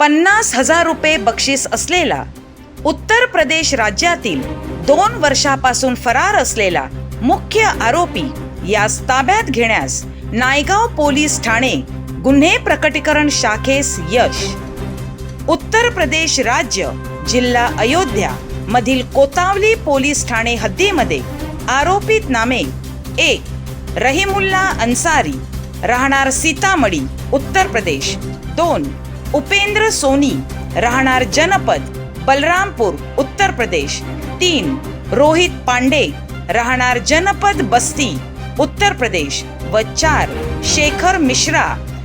पन्नास हजार रुपये बक्षीस असलेला उत्तर प्रदेश राज्यातील दोन वर्षापासून फरार असलेला मुख्य आरोपी यास ताब्यात घेण्यास नायगाव पोलीस ठाणे गुन्हे प्रकटीकरण शाखेस यश. उत्तर प्रदेश राज्य जिल्हा अयोध्या मधील कोतावली पोलीस ठाणे हद्दीमध्ये आरोपित नामे एक रहीमुल्ला अन्सारी राहणार सीतामढी उत्तर प्रदेश. दोन उपेंद्र सोनी राहणार जनपद बलरामपूर उत्तर प्रदेश. तीन रोहित पांडे राहणार जनपद बस्ती उत्तर प्रदेश. व चार शेखर मिश्रा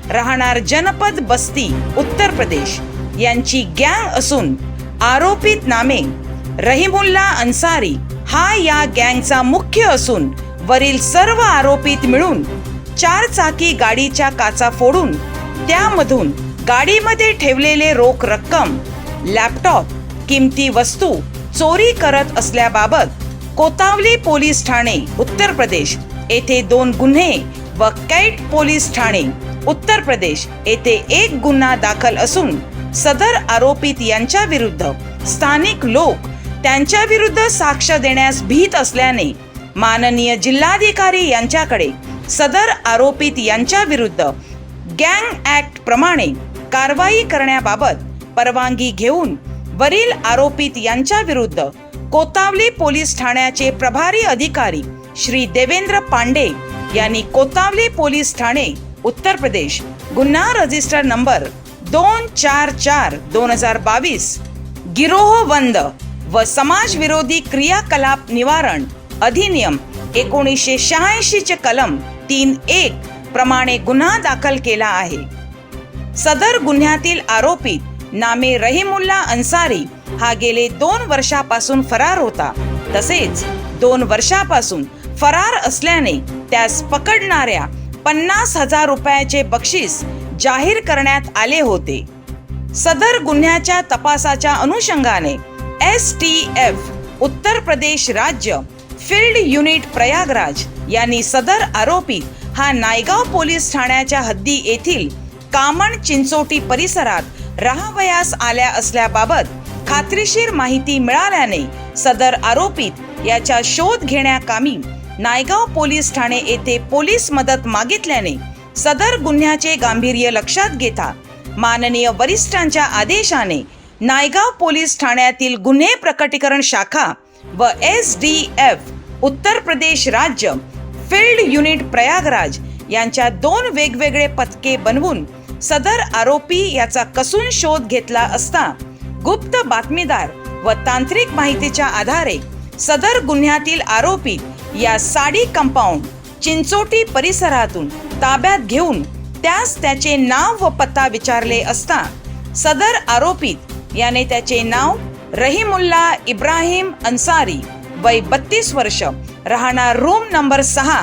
राहणार जनपद बस्ती उत्तर प्रदेश. यांची गँग असून आरोपित नामे रहीमुल्ला अन्सारी. हा या गँगचा मुख्य असून वरील सर्व आरोपित मिळून चार चाकी गाडीच्या काचा फोडून त्यामधून गाडीमध्ये ठेवलेले रोख रक्कम लॅपटॉप किमती वस्तू चोरी करत असल्याबाबत कोतावली पोलीस ठाणे उत्तर प्रदेश. येथे दोन गुन्हे व कैट पोलीस ठाणे. उत्तर प्रदेश येथे एक गुन्हा दाखल असून सदर आरोपित यांच्या विरुद्ध स्थानिक लोक त्यांच्या विरुद्ध साक्ष देण्यास भीत असल्याने माननीय जिल्हाधिकारी यांच्याकडे सदर आरोपित यांच्या विरुद्ध गँग ऍक्ट प्रमाणे कारवाई करण्याबाबत परवानगी घेऊन वरील आरोपित यांच्या विरुद्ध कोतावली पोलीस ठाण्याचे प्रभारी अधिकारी श्री देवेंद्र पांडे यांनी कोतावली पोलीस ठाणे उत्तर प्रदेश गुन्हा रजिस्टर नंबर दोन चार चार दोन हजार बावीस गिरोहबंद व समाज विरोधी क्रियाकलाप निवारण अधिनियम एकोणीसशे शहाऐंशी चे कलम तीन एक प्रमाणे गुन्हा दाखल केला आहे. सदर गुन्ह्यातील आरोपी नामे रहीमुल्ला अन्सारी हा गेले दोन वर्षापासून फरार होता. तसेच दोन वर्षापासून फरार असल्याने त्यास पकडणाऱ्या पन्नास हजार रुपयाचे बक्षीस जाहीर करण्यात आले होते. सदर गुन्ह्याच्या तपासाच्या अनुषंगाने S T F Uttar Pradesh राज्य फील्ड युनिट प्रयागराज यांनी सदर आरोपी हा नायगाव पोलीस ठाण्याच्या हद्दी येथील कामण चिंचोटी परिसरात राहावयास आल्या असल्याबाबत खात्रीशीर माहिती मिळाल्याने सदर आरोपीत याचा शोध घेण्याकामी नायगाव पोलीस ठाणे येथे पोलीस मदत मागितल्याने सदर गुन्ह्याचे गांभीर्य लक्षात घेता माननीय वरिष्ठांच्या आदेशाने नायगाव पोलीस ठाण्यातील गुन्हे प्रकटीकरण शाखा व S D F Uttar Pradesh राज्य फील्ड युनिट प्रयागराज यांच्या दोन वेगवेगळे पथके बनवून सदर आरोपी याचा कसून शोध घेतला असता गुप्त बातमीदार व तांत्रिक माहितीच्या आधारे सदर गुन्ह्यातील आरोपी या साडी कंपाऊंड चिंचोटी परिसरातून ताब्यात घेऊन त्यास त्याचे नाव व पत्ता विचारले असता सदर आरोपीत याने त्याचे नाव रहीमुल्ला इब्राहिम अन्सारी वय बत्तीस वर्ष राहणार रूम नंबर सहा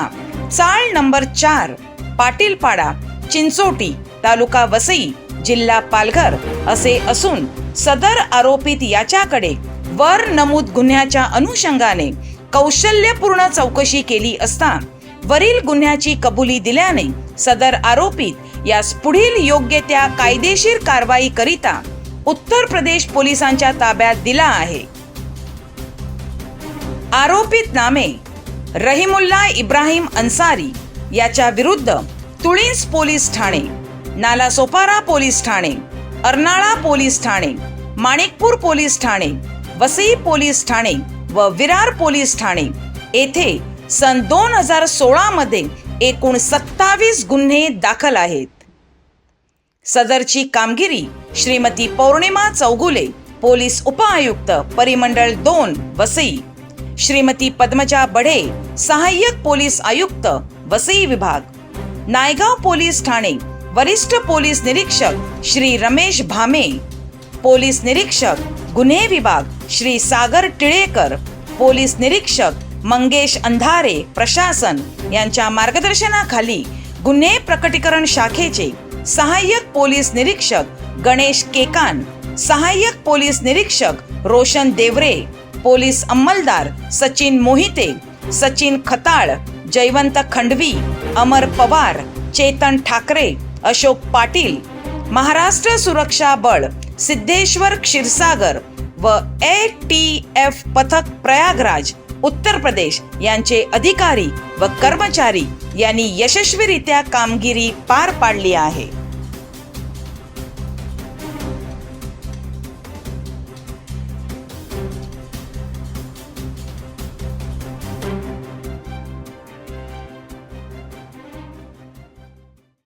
चाळ नंबर चार पाटीलपाडा चिंचोटी तालुका वसई जिल्हा पालघर असे असून सदर आरोपित याच्याकडे वर नमूद गुन्ह्याच्या अनुषंगाने कौशल्यपूर्ण चौकशी केली असता वरील गुन्ह्याची कबुली दिल्याने सदर आरोपित यास पुढील योग्य त्या कायदेशीर कारवाई करिता उत्तर प्रदेश पोलिसांच्या ताब्यात दिला आहे. आरोपित नामे रहीमुल्ला इब्राहिम अन्सारी याच्या विरुद्ध तुळीस पोलीस ठाणे नालासोपारा पोलीस ठाणे अर्नाळा पोलीस ठाणे माणिकपूर पोलीस ठाणे वसई पोलीस ठाणे व विरार पोलीस ठाणे. येथे सन दोन हजार सोळा मध्ये एकूण सत्तावीस गुन्हे दाखल आहेत. सदरची कामगिरी श्रीमती पौर्णिमा चौगुले पोलीस उपआयुक्त परिमंडळ दोन वसई. श्रीमती पद्मजा बढे सहाय्यक पोलीस आयुक्त वसई विभाग. नायगाव पोलीस ठाणे वरिष्ठ पोलीस निरीक्षक श्री रमेश भामे पोलीस निरीक्षक गुन्हे विभाग श्री सागर टिळेकर पोलीस निरीक्षक मंगेश अंधारे प्रशासन यांच्या मार्गदर्शनाखाली गुन्हे प्रकटीकरण शाखेचे सहाय्यक पोलीस निरीक्षक गणेश केकान सहाय्यक पोलीस निरीक्षक रोशन देवरे पोलीस अंमलदार सचिन मोहिते सचिन खताळ जयवंत खंडवी अमर पवार चेतन ठाकरे अशोक पाटील महाराष्ट्र सुरक्षा बळ सिद्धेश्वर क्षीरसागर व ए टी एफ पथक प्रयागराज उत्तर प्रदेश यांचे अधिकारी व कर्मचारी यांनी यशस्वीरित्या कामगिरी पार पाडली आहे.